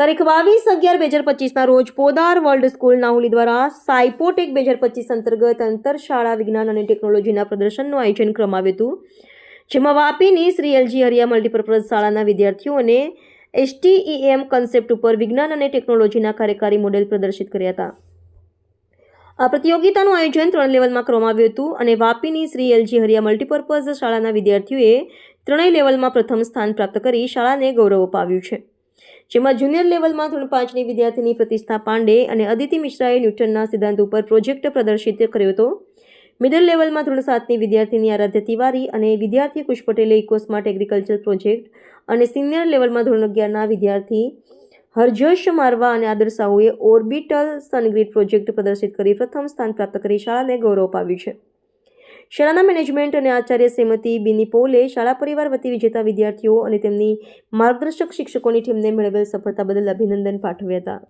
તારીખ બાવીસ અગિયાર બે હજાર પચીસના રોજ પોદાર વર્લ્ડ સ્કૂલ નાહુલી દ્વારા સાયપોટેક બે હજાર પચીસ અંતર્ગત અંતર શાળા વિજ્ઞાન અને ટેકનોલોજીના પ્રદર્શનનું આયોજન કરવામાં હતું. જેમાં વાપીની શ્રી એલજી હરિયા મલ્ટીપર્પઝ શાળાના વિદ્યાર્થીઓને એસટીઈએમ કન્સેપ્ટ ઉપર વિજ્ઞાન અને ટેકનોલોજીના કાર્યકારી મોડેલ પ્રદર્શિત કર્યા હતા. આ પ્રતિયોગિતાનું આયોજન ત્રણ લેવલમાં કરવામાં આવ્યું હતું અને વાપીની શ્રી એલજી હરિયા મલ્ટીપર્પઝ શાળાના વિદ્યાર્થીઓએ ત્રણેય લેવલમાં પ્રથમ સ્થાન પ્રાપ્ત કરી શાળાને ગૌરવ અપાવ્યું છે. જેમાં જુનિયર લેવલમાં ધોરણ પાંચની વિદ્યાર્થીની પ્રતિષ્ઠા પાંડે અને અદિતિ મિશ્રાએ ન્યૂટનના સિદ્ધાંત ઉપર પ્રોજેક્ટ પ્રદર્શિત કર્યો હતો. મિડલ લેવલમાં ધોરણ સાતની વિદ્યાર્થીની આરાધ્ય તિવારી અને વિદ્યાર્થી કુશ પટેલે ઇકોસ્માર્ટ એગ્રીકલ્ચર પ્રોજેક્ટ અને સિનિયર લેવલમાં ધોરણ અગિયારના વિદ્યાર્થી હરજશ મારવા અને આદર સાહુએ ઓર્બિટલ સનગ્રીડ પ્રોજેક્ટ પ્રદર્શિત કરી પ્રથમ સ્થાન પ્રાપ્ત કરી. શાળાને ગૌરવ અપાવ્યું છે. શાળાના મેનેજમેન્ટ અને આચાર્ય શ્રીમતી બિની પોલે શાળા પરિવાર વતી વિજેતા વિદ્યાર્થીઓ અને તેમની માર્ગદર્શક શિક્ષકોની ટીમને મેળવેલ સફળતા બદલ અભિનંદન પાઠવ્યા હતા.